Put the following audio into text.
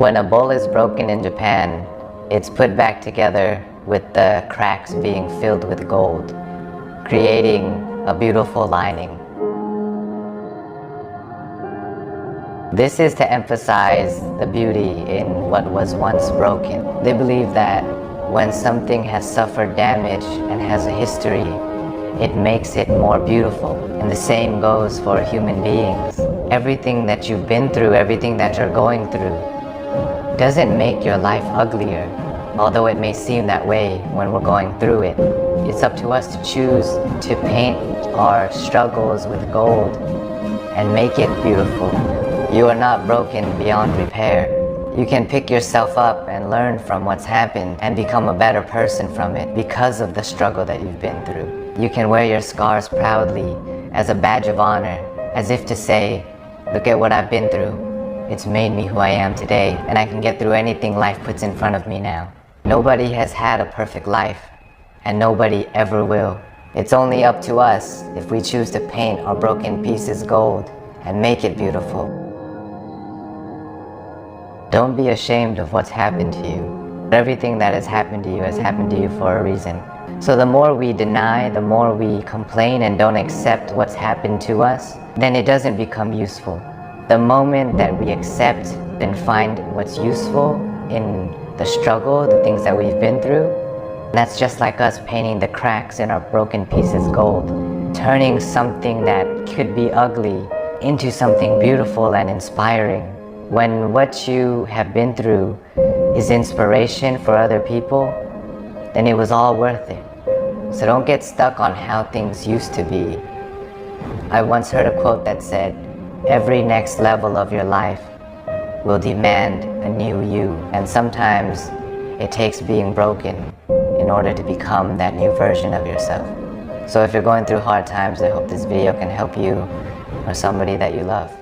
When a bowl is broken in Japan, it's put back together with the cracks being filled with gold, creating a beautiful lining. This is to emphasize the beauty in what was once broken. They believe that when something has suffered damage and has a history, it makes it more beautiful. And the same goes for human beings. Everything that you've been through, everything that you're going through, doesn't make your life uglier, although it may seem that way when we're going through it. It's up to us to choose to paint our struggles with gold and make it beautiful. You are not broken beyond repair. You can pick yourself up and learn from what's happened and become a better person from it because of the struggle that you've been through. You can wear your scars proudly as a badge of honor, as if to say, look at what I've been through. It's made me who I am today, and I can get through anything life puts in front of me now. Nobody has had a perfect life, and nobody ever will. It's only up to us if we choose to paint our broken pieces gold and make it beautiful. Don't be ashamed of what's happened to you. Everything that has happened to you has happened to you for a reason. So the more we deny, the more we complain and don't accept what's happened to us, then it doesn't become useful. The moment that we accept and find what's useful in the struggle, the things that we've been through, that's just like us painting the cracks in our broken pieces gold, turning something that could be ugly into something beautiful and inspiring. When what you have been through is inspiration for other people, then it was all worth it. So don't get stuck on how things used to be. I once heard a quote that said, Every next level of your life will demand a new you. And sometimes it takes being broken in order to become that new version of yourself. So if you're going through hard times, I hope this video can help you or somebody that you love.